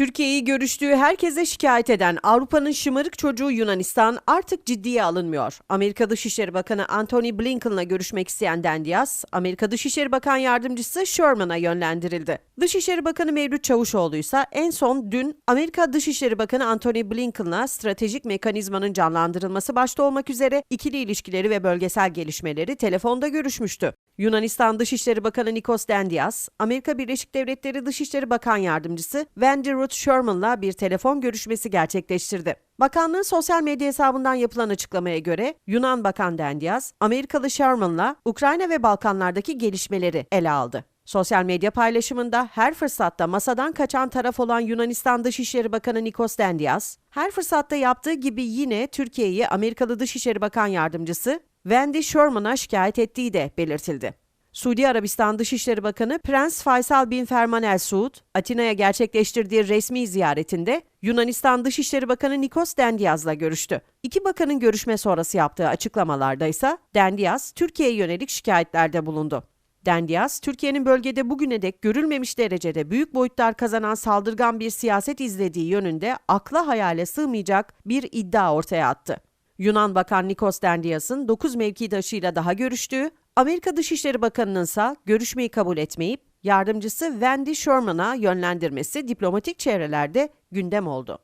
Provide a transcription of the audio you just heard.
Türkiye'yi görüştüğü herkese şikayet eden Avrupa'nın şımarık çocuğu Yunanistan artık ciddiye alınmıyor. Amerika Dışişleri Bakanı Antony Blinken'la görüşmek isteyen Dendias, Amerika Dışişleri Bakan Yardımcısı Sherman'a yönlendirildi. Dışişleri Bakanı Mevlüt Çavuşoğlu ise en son dün Amerika Dışişleri Bakanı Antony Blinken'la stratejik mekanizmanın canlandırılması başta olmak üzere ikili ilişkileri ve bölgesel gelişmeleri telefonda görüşmüştü. Yunanistan Dışişleri Bakanı Nikos Dendias, Amerika Birleşik Devletleri Dışişleri Bakan Yardımcısı Wendy Ruth Sherman'la bir telefon görüşmesi gerçekleştirdi. Bakanlığın sosyal medya hesabından yapılan açıklamaya göre Yunan Bakan Dendias, Amerikalı Sherman'la Ukrayna ve Balkanlardaki gelişmeleri ele aldı. Sosyal medya paylaşımında her fırsatta masadan kaçan taraf olan Yunanistan Dışişleri Bakanı Nikos Dendias, her fırsatta yaptığı gibi yine Türkiye'yi Amerikalı Dışişleri Bakan Yardımcısı Wendy Sherman'a şikayet ettiği de belirtildi. Suudi Arabistan Dışişleri Bakanı Prens Faysal bin Ferman El Suud, Atina'ya gerçekleştirdiği resmi ziyaretinde Yunanistan Dışişleri Bakanı Nikos Dendias'la görüştü. İki bakanın görüşme sonrası yaptığı açıklamalarda ise Dendias, Türkiye'ye yönelik şikayetlerde bulundu. Dendias, Türkiye'nin bölgede bugüne dek görülmemiş derecede büyük boyutlar kazanan saldırgan bir siyaset izlediği yönünde akla hayale sığmayacak bir iddia ortaya attı. Yunan Bakan Nikos Dendias'ın 9 mevkidaşıyla daha görüştüğü, Amerika Dışişleri Bakanı'nın ise görüşmeyi kabul etmeyip yardımcısı Wendy Sherman'a yönlendirmesi diplomatik çevrelerde gündem oldu.